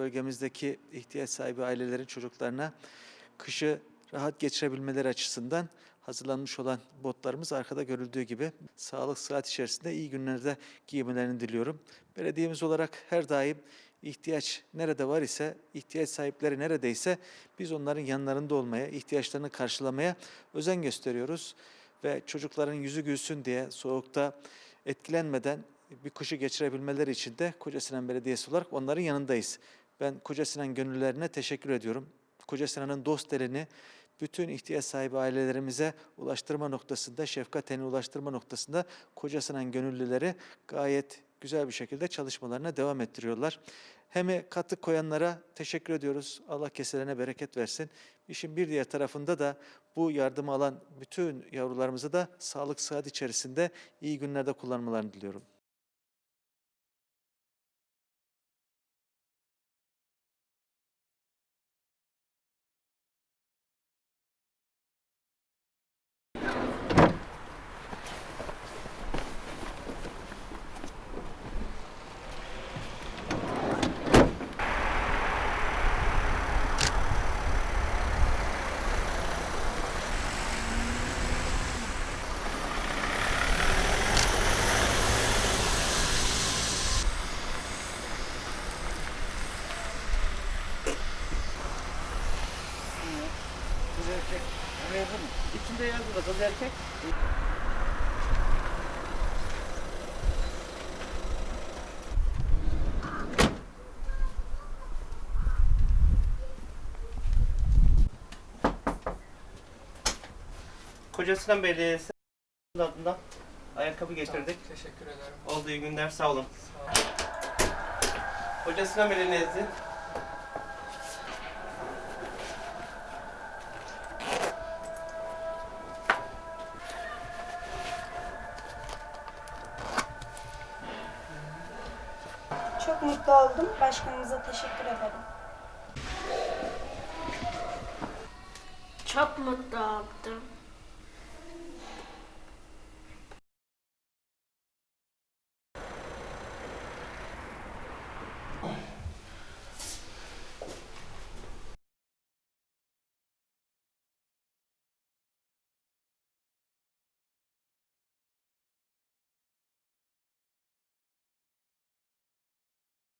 bölgemizdeki ihtiyaç sahibi ailelerin çocuklarına kışı rahat geçirebilmeleri açısından hazırlanmış olan botlarımız arkada görüldüğü gibi sağlık sıhhat içerisinde iyi günlerde giymelerini diliyorum. Belediyemiz olarak her daim ihtiyaç nerede var ise, ihtiyaç sahipleri neredeyse biz onların yanlarında olmaya, ihtiyaçlarını karşılamaya özen gösteriyoruz. Ve çocukların yüzü gülsün diye soğukta etkilenmeden bir kışı geçirebilmeleri için de Kocasinan Belediyesi olarak onların yanındayız. Ben Kocasinan gönüllerine teşekkür ediyorum. Kocasinan'ın dost elini bütün ihtiyaç sahibi ailelerimize ulaştırma noktasında, şefkat elini ulaştırma noktasında Kocasinan gönüllüleri gayet güzel bir şekilde çalışmalarına devam ettiriyorlar. Hem katkı koyanlara teşekkür ediyoruz. Allah keselerine bereket versin. İşin bir diğer tarafında da bu yardımı alan bütün yavrularımızı da sağlık sıhhat içerisinde iyi günlerde kullanmalarını diliyorum. Erkek. Mu? İçinde yazılı kız erkek. Kocasinan Belediyesi adına ayakkabı getirdik. Teşekkür ederim. Olduğu günler sağ olun. Sağ ol. Kocasinan Belediyesi Mutlu oldum. Başkanımıza teşekkür ederim. Çok mutlu oldum.